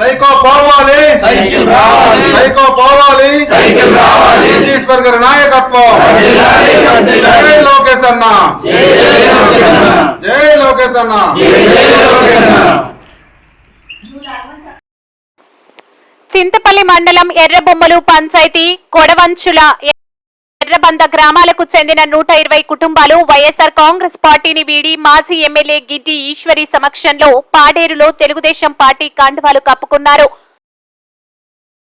Psycho పోవాలి cycle రావాలి. Psycho పోవాలి సైకిల్ రావాలి. ఈశ్వర్ గారి నాయకత్వం. జై లోకేష్ అన్న జై లోకేష్ అన్న. చింతపల్లి మండలం ఎర్రబొమ్మలు పంచాయతీ కొడవంచుల ఎర్రబంద గ్రామాలకు చెందిన నూట ఇరవై కుటుంబాలు వైఎస్ఆర్ కాంగ్రెస్ పార్టీని వీడి మాజీ ఎమ్మెల్యే గిడ్డి ఈశ్వరి సమక్షంలో పాడేరులో తెలుగుదేశం పార్టీ కాండవాలు కప్పుకున్నారు.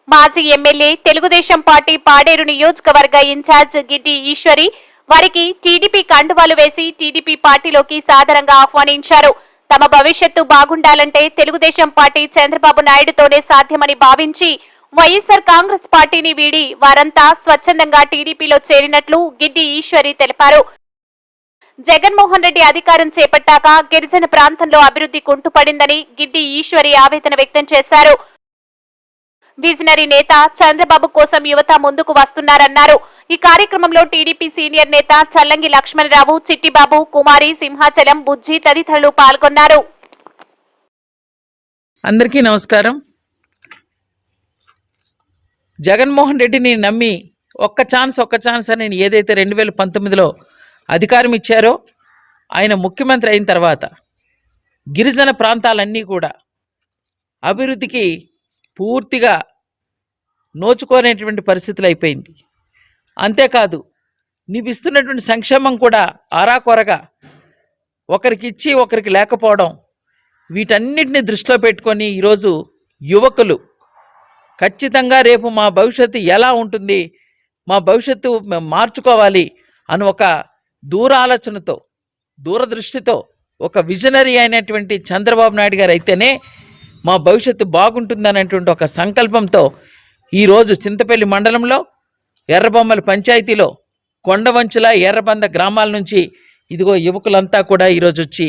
మాజీ ఎమ్మెల్యే తెలుగుదేశం పార్టీ పాడేరు నియోజకవర్గ ఇన్ఛార్జ్ గిడ్డి ఈశ్వరి వారికి టీడీపీ కండువాలు వేసి టీడీపీ పార్టీలోకి సాదరంగా ఆహ్వానించారు. తమ భవిష్యత్తు బాగుండాలంటే తెలుగుదేశం పార్టీ చంద్రబాబు నాయుడుతోనే సాధ్యమని భావించి వైఎస్ఆర్ కాంగ్రెస్ పార్టీని వీడి వారంతా స్వచ్ఛందంగా టీడీపీలో చేరినట్లు గిడ్డి ఈశ్వరి తెలిపారు. జగన్మోహన్ రెడ్డి అధికారం చేపట్టాక గిరిజన ప్రాంతంలో అభివృద్ధి కుంటుపడిందని గిడ్డి ఈశ్వరి ఆవేదన వ్యక్తం చేశారు. విజనరీ నేత చంద్రబాబు కోసం యువత ముందుకు వస్తున్నారన్నారు. ఈ కార్యక్రమంలో టీడీపీ సీనియర్ నేత చల్లంగి లక్ష్మణరావు చిట్టిబాబు కుమారి సింహాచలం బుజ్జి తదితరులు పాల్గొన్నారు. అందరికీ నమస్కారం. జగన్మోహన్ రెడ్డిని నమ్మి ఒక్క ఛాన్స్ ఒక్క ఛాన్స్ అని నేను ఏదైతే రెండు వేల పంతొమ్మిదిలో అధికారం ఇచ్చారో ఆయన ముఖ్యమంత్రి అయిన తర్వాత గిరిజన ప్రాంతాలన్నీ కూడా అభివృద్ధికి పూర్తిగా నోచుకోనేటువంటి పరిస్థితులు అయిపోయింది. అంతేకాదు నీవు ఇస్తున్నటువంటి సంక్షేమం కూడా ఆరాకొరగా ఒకరికి ఇచ్చి ఒకరికి లేకపోవడం వీటన్నిటిని దృష్టిలో పెట్టుకొని ఈరోజు యువకులు ఖచ్చితంగా రేపు మా భవిష్యత్తు ఎలా ఉంటుంది? మా భవిష్యత్తు మేము మార్చుకోవాలి అని ఒక దూర ఆలోచనతో దూరదృష్టితో ఒక విజనరీ అయినటువంటి చంద్రబాబు నాయుడు గారు అయితేనే మా భవిష్యత్తు బాగుంటుందనేటువంటి ఒక సంకల్పంతో ఈరోజు చింతపల్లి మండలంలో ఎర్రబొమ్మల పంచాయతీలో కొండవంచుల ఎర్రబంద గ్రామాల నుంచి ఇదిగో యువకులంతా కూడా ఈరోజు వచ్చి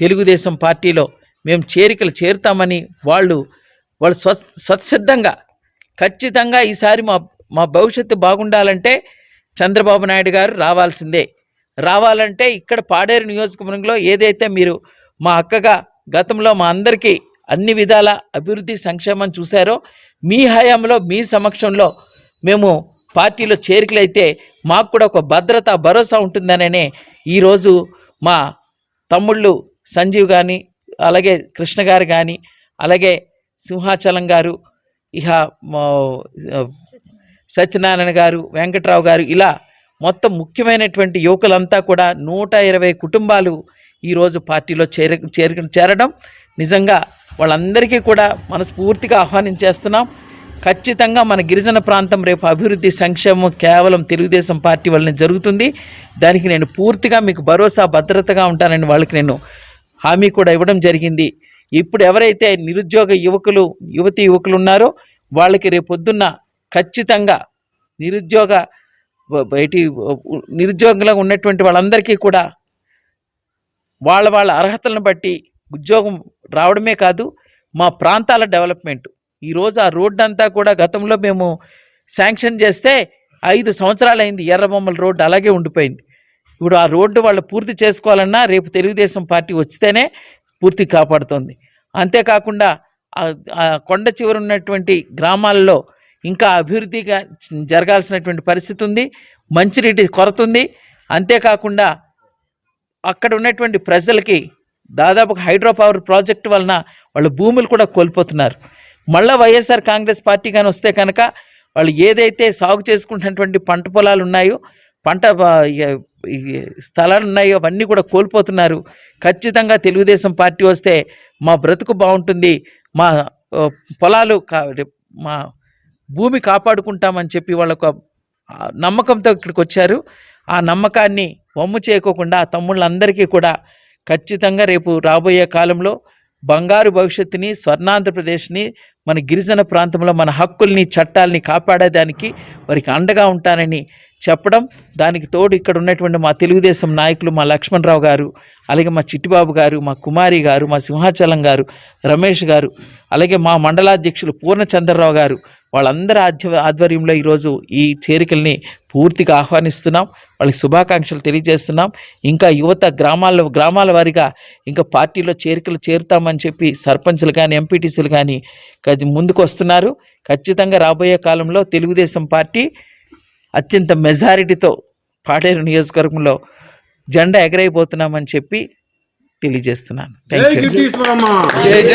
తెలుగుదేశం పార్టీలో మేము చేరికలు చేరుతామని వాళ్ళు వాళ్ళు స్వ స్వచ్ఛందంగా ఖచ్చితంగా ఈసారి మా మా భవిష్యత్తు బాగుండాలంటే చంద్రబాబు నాయుడు గారు రావాల్సిందే. రావాలంటే ఇక్కడ పాడేరు నియోజకవర్గంలో ఏదైతే మీరు మా అక్కగా గతంలో మా అందరికీ అన్ని విధాల అభివృద్ధి సంక్షేమం చూశారో మీ హయాంలో మీ సమక్షంలో మేము పార్టీలో చేరికలైతే మాకు కూడా ఒక భద్రత భరోసా ఉంటుందననే ఈరోజు మా తమ్ముళ్ళు సంజీవ్ కానీ అలాగే కృష్ణ గారు కానీ అలాగే సింహాచలం గారు ఇహ సత్యనారాయణ గారు వెంకట్రావు గారు ఇలా మొత్తం ముఖ్యమైనటువంటి యువకులంతా కూడా నూట ఇరవై కుటుంబాలు ఈరోజు పార్టీలో చేర చేర చేరడం నిజంగా వాళ్ళందరికీ కూడా మనస్ఫూర్తిగా ఆహ్వానించేస్తున్నాం ఖచ్చితంగా మన గిరిజన ప్రాంతం రేపు అభివృద్ధి సంక్షేమం కేవలం తెలుగుదేశం పార్టీ వల్లనే జరుగుతుంది. దానికి నేను పూర్తిగా మీకు భరోసా భద్రతగా ఉంటానని వాళ్ళకి నేను హామీ కూడా ఇవ్వడం జరిగింది. ఇప్పుడు ఎవరైతే నిరుద్యోగ యువకులు యువతి యువకులు ఉన్నారో వాళ్ళకి రేపు పొద్దున్న ఖచ్చితంగా నిరుద్యోగ బయటి నిరుద్యోగంలో ఉన్నటువంటి వాళ్ళందరికీ కూడా వాళ్ళ వాళ్ళ అర్హతలను బట్టి ఉద్యోగం రావడమే కాదు మా ప్రాంతాల డెవలప్మెంట్. ఈరోజు ఆ రోడ్డు అంతా కూడా గతంలో మేము శాంక్షన్ చేస్తే ఐదు సంవత్సరాలు అయింది ఎర్రబొమ్మల రోడ్డు అలాగే ఉండిపోయింది. ఇప్పుడు ఆ రోడ్డు వాళ్ళు పూర్తి చేసుకోవాలన్నా రేపు తెలుగుదేశం పార్టీ వచ్చితేనే పూర్తి కాపాడుతోంది. అంతేకాకుండా కొండ చివర ఉన్నటువంటి గ్రామాల్లో ఇంకా అభివృద్ధిగా జరగాల్సినటువంటి పరిస్థితి ఉంది మంచినీటి కొరత ఉంది అంతేకాకుండా అక్కడ ఉన్నటువంటి ప్రజలకి దాదాపు హైడ్రో పవర్ ప్రాజెక్టు వలన వాళ్ళ భూములు కూడా కోల్పోతున్నారు. మళ్ళీ వైఎస్ఆర్ కాంగ్రెస్ పార్టీ కానీ వస్తే కనుక వాళ్ళు ఏదైతే సాగు చేసుకుంటున్నటువంటి పంట పొలాలు ఉన్నాయో పంట స్థలాలు ఉన్నాయో అవన్నీ కూడా కోల్పోతున్నారు. ఖచ్చితంగా తెలుగుదేశం పార్టీ వస్తే మా బ్రతుకు బాగుంటుంది. మా పొలాలు మా భూమి కాపాడుకుంటామని చెప్పి వాళ్ళ నమ్మకంతో ఇక్కడికి వచ్చారు. ఆ నమ్మకాన్ని వమ్ము చేయకోకుండా ఆ తమ్ముళ్ళందరికీ కూడా ఖచ్చితంగా రేపు రాబోయే కాలంలో బంగారు భవిష్యత్తుని స్వర్ణాంధ్రప్రదేశ్ని మన గిరిజన ప్రాంతంలో మన హక్కుల్ని చట్టాలని కాపాడేదానికి వారికి అండగా ఉంటానని చెప్పడం దానికి తోడు ఇక్కడ ఉన్నటువంటి మా తెలుగుదేశం నాయకులు మా లక్ష్మణరావు గారు అలాగే మా చిట్టిబాబు గారు మా కుమారి గారు మా సింహాచలం గారు రమేష్ గారు అలాగే మా మండలాధ్యక్షులు పూర్ణచంద్రరావు గారు వాళ్ళందరి ఆధ్య ఆధ్వర్యంలో ఈరోజు ఈ చేరికల్ని పూర్తిగా ఆహ్వానిస్తున్నాం. వాళ్ళకి శుభాకాంక్షలు తెలియజేస్తున్నాం. ఇంకా యువత గ్రామాల్లో గ్రామాల వారీగా ఇంకా పార్టీలో చేరికలు చేరుతామని చెప్పి సర్పంచ్లు కానీ ఎంపీటీసీలు కానీ కది- ముందుకు వస్తున్నారు. ఖచ్చితంగా రాబోయే కాలంలో తెలుగుదేశం పార్టీ అత్యంత మెజారిటీతో పాడేరు నియోజకవర్గంలో జెండా ఎగరైపోతున్నామని చెప్పి తెలియజేస్తున్నాను. Thank you